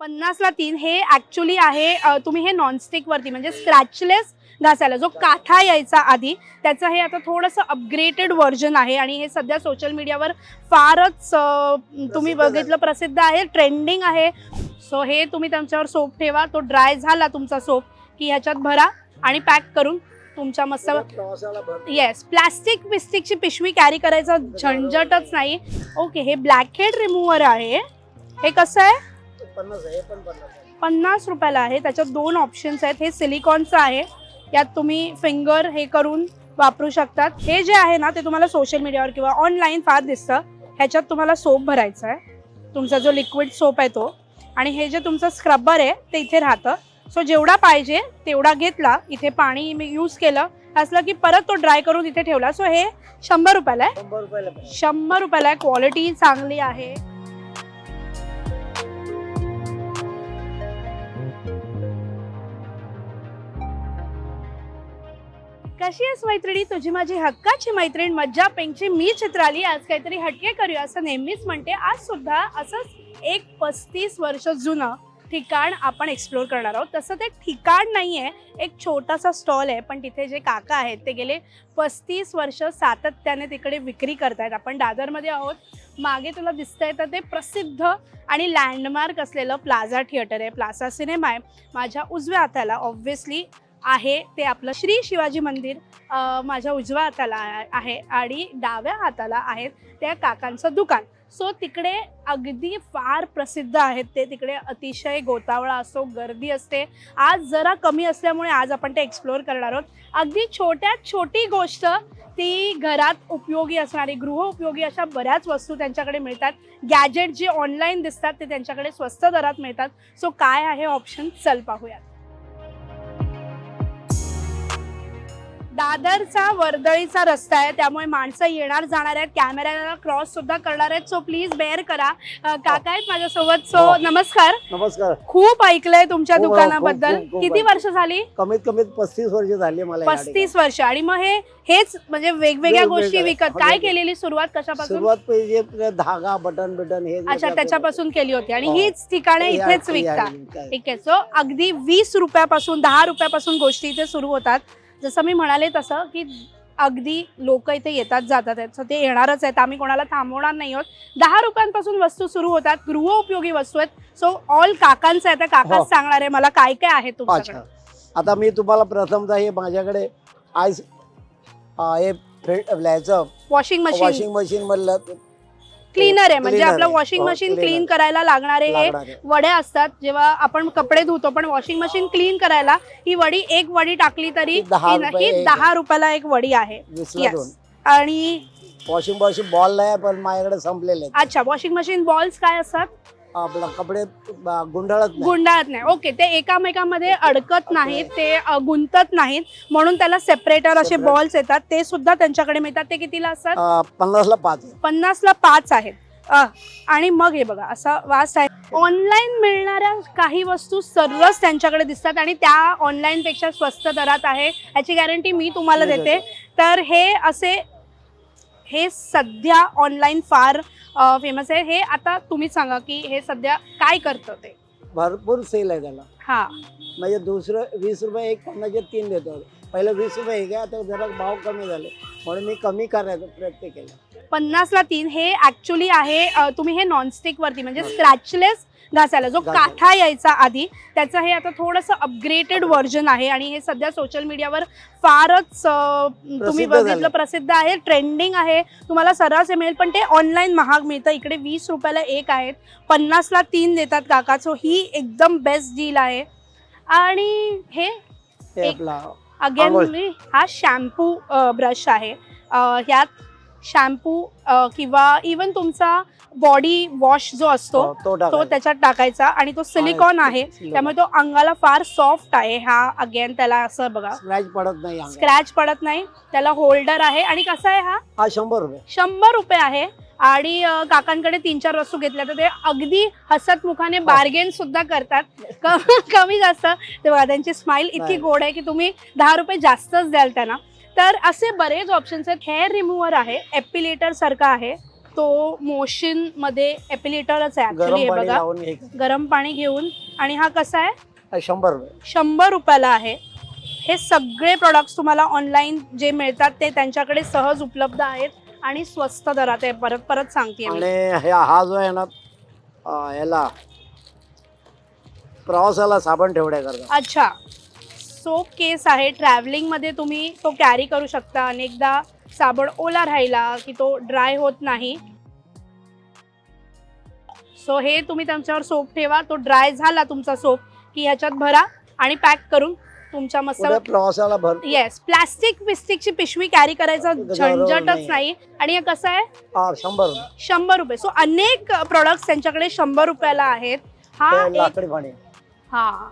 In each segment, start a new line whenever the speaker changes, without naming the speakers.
पन्नासला तीन. हे ऍक्च्युली आहे तुम्ही हे नॉनस्टिक वरती म्हणजे स्क्रॅचलेस घासायला. जो काथा यायचा आधी त्याचं हे आता थोडंसं अपग्रेडेड व्हर्जन आहे आणि हे सध्या सोशल मीडियावर फारच तुम्ही बघितलं प्रसिद्ध आहे ट्रेंडिंग आहे. सो हे तुम्ही त्यांच्यावर सोप ठेवा. तो ड्राय झाला तुमचा सोप की ह्याच्यात भरा आणि पॅक करून तुमच्या मस्त येस प्लास्टिक बिस्टिकची पिशवी कॅरी करायचा झंझटच नाही. ओके हे ब्लॅक हेड रिमूव्हर आहे. हे कसं आहे?
पन्नास आहे हे पण पन्नास आहे.
पन्नास रुपयाला आहे. त्याच्यात दोन ऑप्शन्स आहेत. हे सिलिकॉनचं आहे. यात तुम्ही फिंगर हे करून वापरू शकतात. हे जे आहे ना ते तुम्हाला सोशल मीडियावर किंवा ऑनलाईन फार दिसतं. ह्याच्यात तुम्हाला सोप भरायचा आहे. तुमचा जो लिक्विड सोप आहे तो. आणि हे जे तुमचं स्क्रबर आहे ते इथे राहतं. सो जेवढा पाहिजे तेवढा घेतला. इथे पाणी मी यूज केलं. असलं की परत तो ड्राय करून इथे ठेवला. सो हे शंभर रुपयाला आहे.
शंभर रुपयाला
आहे. क्वालिटी चांगली आहे. कशी आहेस मैत्रिणी तुझी माझी हक्काची मैत्रीण मज्जा पेंगची मी चित्राली आज काहीतरी हटके करूया असं नेहमीच म्हणते. आज सुद्धा असंच एक पस्तीस वर्ष जुनं ठिकाण आपण एक्सप्लोर करणार आहोत. तसं ते ठिकाण नाही आहे एक छोटासा स्टॉल आहे. पण तिथे जे काका आहेत ते गेले पस्तीस वर्ष सातत्याने तिकडे विक्री करतायत. आपण दादरमध्ये आहोत. मागे तुला दिसतंय तर ते प्रसिद्ध आणि लँडमार्क असलेलं प्लाझा थिएटर आहे. प्लाझा सिनेमा आहे. माझ्या उजव्या हाताला ऑब्व्हियसली आहे ते आपलं श्री शिवाजी मंदिर माझ्या उजव्या हाताला आहे- आणि डाव्या हाताला आहेत त्या काकांचं दुकान. सो तिकडे अगदी फार प्रसिद्ध आहेत ते. तिकडे अतिशय गोतावळा असतो गर्दी असते. आज जरा कमी असल्यामुळे आज आपण ते एक्सप्लोअर करणार आहोत. अगदी छोट्यात छोटी गोष्ट ती घरात उपयोगी असणारी गृहउपयोगी अशा बऱ्याच वस्तू त्यांच्याकडे मिळतात. गॅजेट जे ऑनलाईन दिसतात ते त्यांच्याकडे स्वस्त दरात मिळतात. सो काय आहे ऑप्शन चल पाहूयात. दादरचा वर्दळीचा रस्ता आहे त्यामुळे माणसं येणार जाणार आहेत कॅमेऱ्याला क्रॉस सुद्धा करणार आहेत सो प्लीज बेअर करा अ, काका आहेत माझ्यासोबत सो
हो.
नमस्कार
नमस्कार
खूप ऐकलंय तुमच्या
खूप,
दुकानाबद्दल
खूप, खूप, खूप
किती. वर्ष झाली
कमीत कमीत पस्तीस वर्ष झाली मला या
पस्तीस वर्ष आणि मग हे हेच म्हणजे वेगवेगळ्या
वेगवेगळ्या.
गोष्टी विकत काय
वेगवेगळ्या.
केलेली सुरुवात
ठिकाणी.
कशापासून
सुरुवात आपलं धागा बटन बिटन हे
अच्छा
काय
त्याच्यापासून केली होती आणि
हो.
हीच ठिकाणे
या-
इथेच
या-
विकता
काय.
ठीक आहे सो अगदी वीस रुपयापासून दहा रुपयापासून गोष्टी इथे सुरू होतात जसं मी म्हणाले तसं की अगदी लोक इथे येतात जातात आहेत. So ते येणारच आहेत. आम्ही कोणाला थांबवणार नाही आहोत. दहा रुपयांपासून वस्तू सुरू होतात. गृह उपयोगी वस्तू आहेत. सो ऑल काकांचं आहे. तर काकाच
हो.
सांगणार आहे मला काय काय आहे तुमच्याकडे.
आता मी तुम्हाला प्रथमतः हे माझ्याकडे अं, हे
वॉशिंग मशीन
वॉशिंग मशीन मधलं.
क्लीनर आहे म्हणजे आपलं. Washing machine. क्लीन करायला लागणारे हे. वड्या असतात जेव्हा आपण कपडे धुतो पण वॉशिंग मशीन क्लीन करायला ही वडी एक वडी टाकली तरी
ही दहा
रुपयाला एक वडी आहे आणि
वॉशिंग मशीन बॉल नाही पण माझ्याकडे संपलेले आहेत.
अच्छा वॉशिंग मशीन बॉल्स काय असतात
आपलं कपडे गुंडाळत नाही.
गुंडाळत नाही. ओके ते एकामेकांमध्ये अडकत नाहीत ते अ, गुंतत नाहीत. म्हणून त्याला सेपरेटर असे
Separate.
बॉल्स येतात. ते सुद्धा त्यांच्याकडे मिळतात. ते कितीला असतात?
पन्नासला पाच आहे.
पन्नासला पाच आहेत. अ, आणि मग हे बघा असा वास आहे. ऑनलाईन मिळणाऱ्या काही वस्तू सर्वच त्यांच्याकडे दिसतात आणि त्या ऑनलाईन पेक्षा स्वस्त दरात आहे. याची गॅरंटी मी तुम्हाला देते. तर हे असे हे सध्या ऑनलाईन फार फेमस आहे. हे आता तुम्ही सांगा की हे सध्या काय करतं ते?
भरपूर सेल आहे त्याला.
हा.
म्हणजे दुसरं वीस रुपये एक पन्नासचे तीन देतो. पहिलं वीस रुपये एक आहे आता जरा भाव कमी झाले. म्हणून मी कमी करायचा प्रयत्न केला
पन्नासला तीन हे ऍक्च्युली आहे तुम्ही हे नॉनस्टिक वरती म्हणजे. स्क्रॅचलेस घासायला जो. काठा यायचा आधी त्याचं हे आता थोडंसं अपग्रेडेड व्हर्जन आहे आणि हे सध्या सोशल मीडियावर फारच तुम्ही बघितलं. प्रसिद्ध आहे ट्रेंडिंग आहे तुम्हाला सर्रास मिळेल पण ते ऑनलाईन महाग मिळतं इकडे वीस रुपयाला एक आहेत पन्नासला तीन देतात काका सो ही एकदम बेस्ट डील आहे आणि हे अगेन. हा शॅम्पू ब्रश आहे ह्यात शॅम्पू किंवा इवन तुमचा बॉडी वॉश जो असतो
हो, तो.
त्याच्यात टाकायचा आणि तो सिलिकॉन आहे. त्यामुळे तो अंगाला फार सॉफ्ट आहे हा अगेन त्याला असं बघा.
स्क्रॅच पडत नाही.
स्क्रॅच पडत नाही. त्याला होल्डर आहे. आणि कसा आहे हा?
हा शंभर रुपये.
शंभर रुपये आहे. आणि काकांकडे तीन चार वस्तू घेतल्या तर ते अगदी हसत मुखाने बार्गेन सुद्धा करतात. कमी जास्त. ते बघा त्यांची स्माइल इतकी. गोड आहे की तुम्ही दहा रुपये जास्तच द्याल त्यांना. तर असे बरेच ऑप्शन्स आहेत. हेअर रिमूव्हर आहे एपिलेटर सारखं आहे. तो मोशनमध्ये एपिलेटरच आहे ऍक्च्युली
गरम
हे
पाणी
बघा. गरम पाणी घेऊन. आणि हा कसा आहे?
शंभर
शंभर रुपयाला आहे. हे सगळे प्रोडक्ट्स तुम्हाला ऑनलाईन जे मिळतात ते त्यांच्याकडे सहज उपलब्ध आहेत आणि स्वस्त दरात आहे. परत परत सांगते
हे जो आहे ना याला प्रवासाला साबण ठेवण्याकरता.
अच्छा. सोप केस आहे. ट्रॅव्हलिंगमध्ये तुम्ही तो कॅरी करू शकता. अनेकदा साबण ओला राहिला की तो ड्राय होत नाही. सो हे तुम्ही त्यांच्यावर सोप ठेवा. तो ड्राय झाला तुमचा सोप की ह्याच्यात भरा आणि पॅक करून तुमच्या मस्त येस प्लास्टिक पिस्टिकची पिशवी कॅरी करायचा झंझटच
नाही.
आणि हे कसं आहे?
हा शंभर रुपये.
शंभर रुपये. सो अनेक प्रोडक्ट्स त्यांच्याकडे शंभर रुपयाला आहेत. हा हा.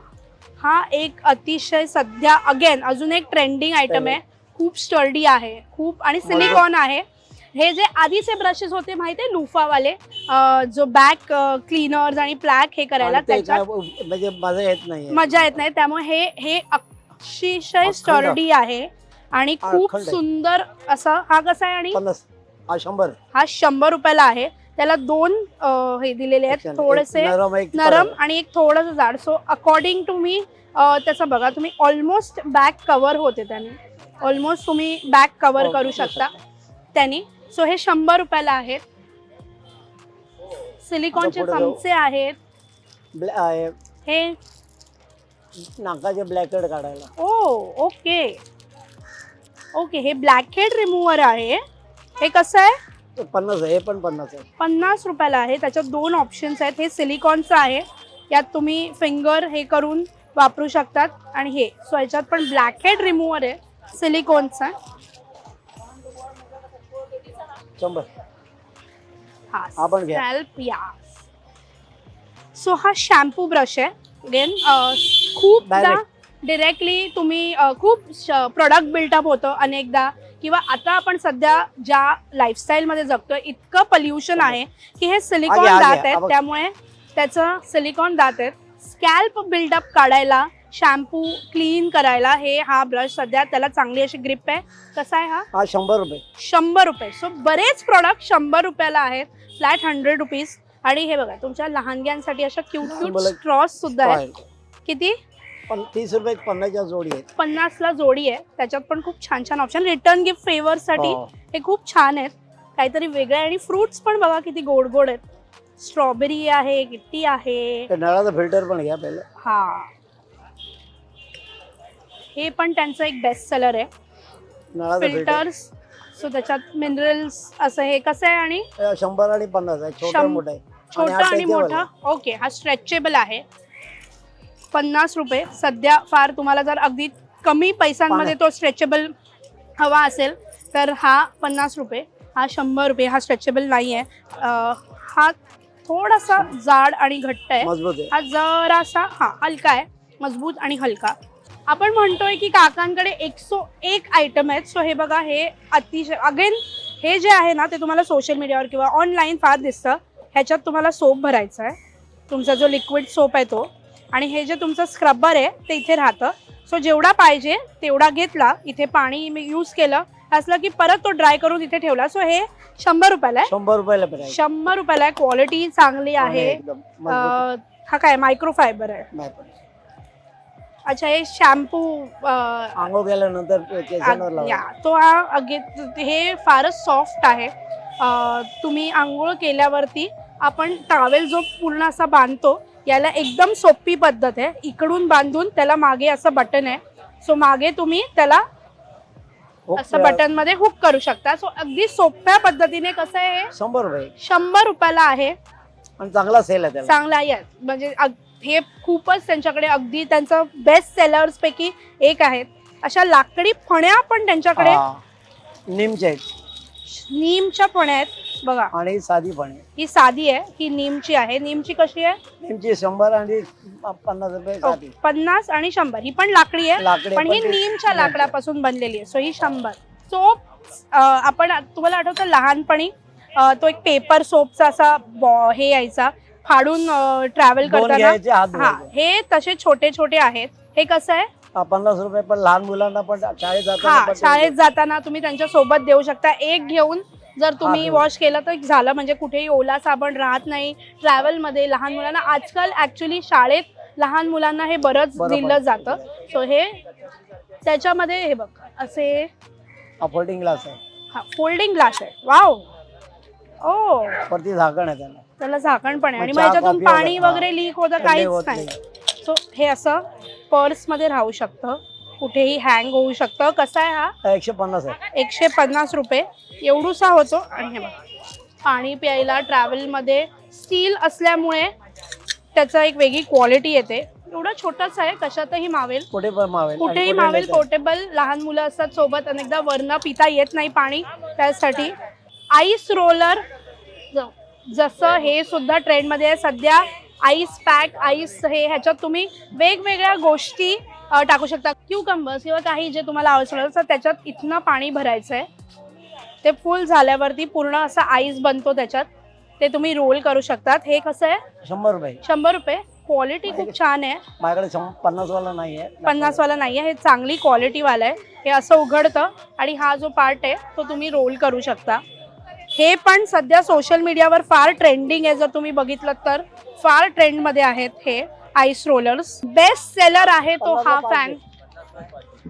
हा एक अतिशय सध्या अगेन अजून एक ट्रेंडिंग आयटम आहे. खूप स्टर्डी आहे. खूप आणि सिलिकॉन आहे. हे जे आधीचे ब्रशेस होते माहिती आहे लुफावाले? जो बॅक क्लीनर्स आणि प्लॅक हे करायला त्याच्यात
म्हणजे मजा येत नाही
मजा येत नाही. त्यामुळे हे हे अतिशय. स्टर्डी आहे. आणि खूप. सुंदर असं हा कसा आहे आणि
हा शंभर.
हा शंभर रुपयाला आहे. त्याला दोन अं, हे दिलेले आहेत.
एक
थोडेसे
नरम एक
नरम आणि एक थोडंसं जाड. सो अकॉर्डिंग टू मी त्याचं बघा तुम्ही ऑलमोस्ट बॅक कव्हर होते त्याने. ऑलमोस्ट तुम्ही बॅक कव्हर
करू
शकता त्याने. सो हे शंभर रुपयाला आहेत. सिलिकॉनचे
आता पुढे जाऊ.
चमचे आहेत.
ब्लॅ- आहे,
हे
नाकाचे ब्लॅकेट काढायला.
ओ ओके ओके हे ब्लॅक हेड रिमूव्हर आहे. हे कसं आहे?
पन्नास आहे हे पण पन्नास आहे.
पन्नास रुपयाला आहे. त्याच्यात दोन ऑप्शन्स आहेत. हे सिलिकॉनचं आहे. यात तुम्ही फिंगर हे करून वापरू शकतात. आणि हे सो याच्यात पण ब्लॅक हेड रिमूव्हर आहे. सिलिकॉनचा.
शंभर.
हा
हा पण घ्या.
स्कॅल्प या. सो हा शॅम्पू ब्रश आहे. अगेन खूपदा
Direct.
डिरेक्टली तुम्ही अ, खूप प्रोडक्ट बिल्टअप होतं. अनेकदा किंवा आता आपण सध्या ज्या लाईफस्टाईलमध्ये जगतोय इतकं पल्युशन आहे की हे सिलिकॉन दात आहेत. त्यामुळे त्याचं सिलिकॉन दात आहेत. स्कॅल्प बिल्डअप काढायला शॅम्पू क्लीन करायला हे हा ब्रश सध्या त्याला चांगली अशी ग्रिप आहे. कसा आहे हा?
हा शंभर रुपये.
शंभर रुपये. सो बरेच प्रोडक्ट शंभर रुपयाला आहेत. फ्लॅट हंड्रेड रुपीज आणि हे बघा तुमच्या लहानग्यांसाठी अशा क्यूट क्यूट स्ट्रॉस सुद्धा आहेत.
आहे.
किती?
पण तीस रुपये पन्नासच्या जोडी आहेत.
पन्नासला जोडी आहे. त्याच्यात पण खूप छान छान ऑप्शन रिटर्न गिफ्ट फेवर साठी
हो.
हे खूप छान आहेत. काहीतरी वेगळे आणि फ्रुट्स पण बघा किती गोड गोड आहेत. स्ट्रॉबेरी आहे किट्टी आहे.
ते नळाचं फिल्टर पण घ्या पहिलं.
हा. हे पण त्यांचं एक बेस्ट सेलर आहे.
नळाचं फिल्टर
फिल्टर्स सो त्याच्यात मिनरल्स असं हे कसं आहे आणि?
शंभर आणि पन्नास आहे. छोटा
शं-
मोठा आहे.
छोटा आणि मोठा? ओके हा स्ट्रेचेबल आहे. पन्नास रुपये. सध्या फार तुम्हाला जर अगदी कमी पैशांमध्ये तो स्ट्रेचेबल हवा असेल तर हा पन्नास रुपये हा शंभर रुपये हा स्ट्रेचेबल नाही आहे हा थोडासा जाड आणि घट्ट आहे. हा जरासा हा हलका आहे. मजबूत आणि हलका. आपण म्हणतोय की काकांकडे एकसो एक आयटम आहेत. सो हे बघा हे अतिशय अगेन हे जे आहे ना ते तुम्हाला सोशल मीडियावर किंवा ऑनलाईन फार दिसतं. ह्याच्यात तुम्हाला सोप भरायचा आहे. तुमचा जो लिक्विड सोप आहे तो. आणि हे जे तुमचं स्क्रबर आहे ते इथे राहतं. सो जेवढा पाहिजे तेवढा घेतला. इथे पाणी मी यूज केलं. असलं की परत तो ड्राय करून इथे ठेवला. सो हे शंभर रुपयाला आहे.
शंभर रुपयाला पण आहे.
शंभर रुपयाला आहे. क्वालिटी चांगली
आणि
आहे.
एकदम. मजबूत
अं, हा काय मायक्रोफायबर आहे?
नाही पण.
अच्छा हे शॅम्पू
आंघोळ केल्यानंतर केसांवर
या.
लावा
तो हा अगे हे फारच सॉफ्ट आहे. अं, तुम्ही आंघोळ केल्यावरती आपण टावेल जो पूर्ण असा बांधतो याला एकदम सोपी पद्धत आहे. इकडून बांधून त्याला मागे असं बटन आहे. सो मागे तुम्ही त्याला असं बटनमध्ये हुक करू शकता. सो अगदी सोप्या पद्धतीने कसं आहे?
शंभर रुपये.
शंभर रुपयाला आहे.
चांगला सेल आहे त्याला.
चांगला आहे. म्हणजे अग- हे खूपच त्यांच्याकडे अगदी त्यांचं बेस्ट सेलर्स पैकी एक आहेत अशा लाकडी फण्या पण त्यांच्याकडे
हा. निमचे आहेत.
नीमच्या फण्या आहेत बघा.
आणि साधी पण आहे
ही साधी आहे ही नीमची आहे. नीमची कशी आहे?
निमची शंभर आणि पन्नास रुपये साधी.
पन्नास आणि शंभर. ही पण लाकडी आहे
लाकडे
पण ही
ते-
नीमच्या लाकडापासून बनलेली आहे. सो ही शंभर. सोप आपण तुम्हाला आठवतं लहानपणी अं, तो एक पेपर सोपचा असा बॉ- हे यायचा फाडून ट्रॅव्हल
दोन
करताना?
घ्यायचे हात
हा
धुवायचे.
हे तसे छोटे छोटे आहेत. हे कसं आहे?
पन्नास रुपये पण लहान मुलांना पण शाळेत जाताना
हा
पण
शाळेत जाताना तुम्ही त्यांच्यासोबत देऊ शकता. एक घेऊन जर तुम्ही
हा,
वॉश केलं तर झालं म्हणजे कुठेही ओला साबण राहत नाही. ट्रॅव्हलमध्ये लहान मुलांना आजकाल ऍक्च्युली शाळेत लहान मुलांना हे बरंच
बरं
दिलं
पडतं.
जातं. सो हे त्याच्यामध्ये हे बघ असे
फोल्डिंग ग्लास आहे.
हा फोल्डिंग ग्लास आहे. वाव ओ
वरती झाकण आहे त्याला.
त्याला झाकण पण आहे. आणि
मग
मग
चहा,
ह्याच्यातून
कॉफी
पाणी
वगैरे,
वगैरे लीक होतं
थंडी
काहीच
होत
नाही.
नाही.
सो हे असं पर्समध्ये राहू शकतं. कुठेही हँग होऊ शकतं. कसा आहे हा?
एकशे पन्नास आहे.
एकशे पन्नास रुपये. एवढूसा होतो. आणि हे बघ. पाणी प्यायला ट्रॅव्हलमध्ये स्टील असल्यामुळे त्याचा एक वेगळी क्वालिटी येते. एवढा छोटासा आहे. कशातही मावेल. कुठेही
कुठे
मावेल. पोर्टेबल लहान मुलं असतात सोबत. अनेकदा वरनं पिता येत नाही पाणी त्यासाठी. आईस रोलर जसं हे सुद्धा ट्रेंडमध्ये आहे. सध्या आईस पॅक आईस हे ह्याच्यात तुम्ही वेगवेगळ्या गोष्टी टाकू शकता. क्यूकंबर्स किंवा काही जे तुम्हाला आवश्यक असतं त्याच्यात इथनं पाणी भरायचं आहे ते फुल झाल्यावरती पूर्ण असा आईस बनतो त्याच्यात. ते तुम्ही रोल करू शकतात. हे कसं आहे?
शंभर रुपये.
शंभर रुपये. क्वालिटी खूप छान आहे.
माझ्याकडे शं- पन्नास वाला नाही आहे
पन्नासवाला नाही आहे हे चांगली क्वालिटीवालं आहे. हे असं उघडतं आणि हा जो पार्ट आहे तो तुम्ही रोल करू शकता. हे पण सध्या सोशल मीडियावर फार ट्रेंडिंग आहे जर तुम्ही बघितलं तर. फार ट्रेंडमध्ये आहेत हे आईस रोलर्स बेस्ट सेलर आहे तो हा फॅन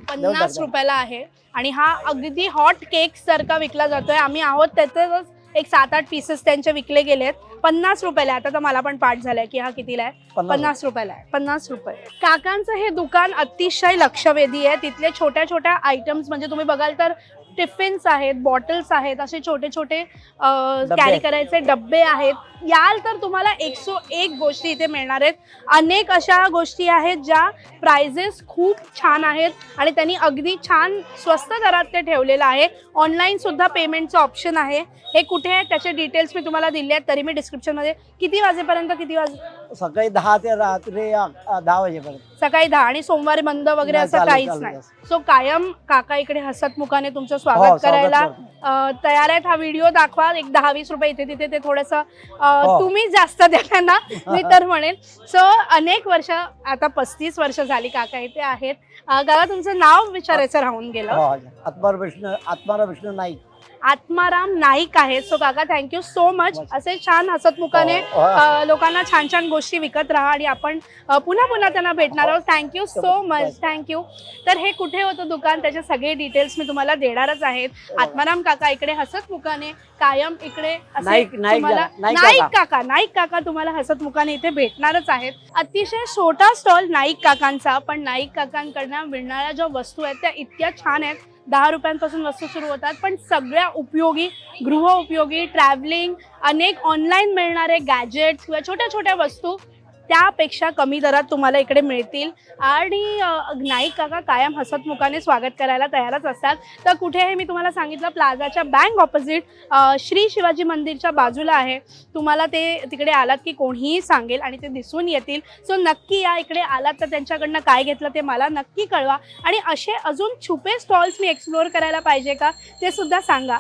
पन्नास रुपयाला आहे. आणि हा अगदी हॉट केक सारखा विकला जातोय. आम्ही आहोत त्याचेच एक सात आठ पीसेस त्यांचे विकले गेलेत. पन्नास रुपयाला. आता तर मला पण पाठ झालाय की हा कितीला आहे?
पन्नास
रुपयाला आहे. पन्नास रुपये. काकांचं हे दुकान अतिशय लक्षवेधी आहे. तिथले छोट्या छोट्या आयटम्स म्हणजे तुम्ही बघाल तर टिफिन्स आहेत बॉटल्स आहेत असे छोटे छोटे कॅरी. करायचे डब्बे आहेत. याल तर तुम्हाला एकशे एक गोष्टी इथे मिळणार आहेत. अनेक अशा गोष्टी आहेत ज्या प्राइजेस खूप छान आहेत आणि त्यांनी अगदी छान स्वस्त दरात ते ठेवलेलं आहे. ऑनलाईन सुद्धा पेमेंटचं ऑप्शन आहे. हे कुठे आहे? त्याचे डिटेल्स मी तुम्हाला दिले आहेत. तरी मी डिस्क्रिप्शनमध्ये किती वाजेपर्यंत किती वाजे
सकाळी दहा ते रात्री दहा वाजेपर्यंत.
सकाळी दहा आणि सोमवारी बंद वगैरे असं काहीच नाही. सो कायम काका इकडे हसतमुखाने तुमचं
हो,
स्वागत
स्वागत
करायला तयार आहेत. हा व्हिडिओ दाखवा. एक दहा वीस रुपये इथे तिथे ते थोडंसं
हो.
तुम्ही जास्त द्या त्यांना. मी तर म्हणेन. सो अनेक वर्ष आता पस्तीस वर्ष झाली काका इथे आहेत. काका तुमचं नाव विचारायचं राहून गेलं.
हो, आत्माराम विष्णू आत्माराम विष्णू नाईक.
आत्माराम नाईक आहेत. सो काका थँक्यू सो मच. असे छान हसतमुखाने
हो, हो.
अ, लोकांना छान छान गोष्टी विकत राहा आणि आपण पुन्हा पुन्हा त्यांना भेटणार आहोत. थँक्यू सो मच थँक्यू तर हे कुठे होतं दुकान? त्याचे सगळे डिटेल्स मी तुम्हाला देणारच आहेत. आत्माराम काका इकडे हसतमुखाने कायम इकडे असे
नाईक-. काका.
नाईक काका तुम्हाला हसतमुखाने इथे भेटणारच आहेत. अतिशय छोटा स्टॉल नाईक काकांचा पण नाईक काकांकडनं मिळणाऱ्या ज्या वस्तू आहेत त्या इतक्या छान आहेत. दहा रुपयांपासून वस्तू सुरू होतात पण सगळ्या उपयोगी गृह उपयोगी ट्रॅव्हलिंग अनेक ऑनलाईन मिळणारे गॅजेट्स किंवा छोट्या छोट्या वस्तू त्यापेक्षा कमी दरात तुम्हाला इकडे मिळतील. आणि नाईक काका कायम हसतमुखाने स्वागत करायला तयारच असतात. तर कुठे आहे मी तुम्हाला सांगितलं प्लाझाच्या बँक ऑपोजिट श्री शिवाजी मंदिरच्या बाजूला आहे. तुम्हाला ते तिकडे आलात की कोणीही सांगेल आणि ते दिसून येतील. सो नक्की या इकडे आलात तर त्यांच्याकडनं काय घेतलं ते मला नक्की कळवा. आणि असे अजून छुपे स्टॉल्स मी एक्सप्लोअर करायला पाहिजे का ते सुद्धा सांगा.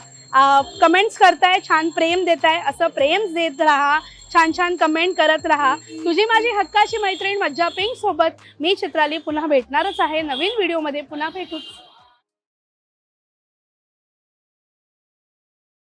कमेंट्स करताय छान प्रेम देताय असं प्रेम देत राहा. छान छान कमेंट करत राहा. तुझी माझी हक्काची मैत्रीण मज्जा पिंक सोबत मी चित्राली पुन्हा भेटणारच आहे नवीन व्हिडिओमध्ये पुन्हा भेटू.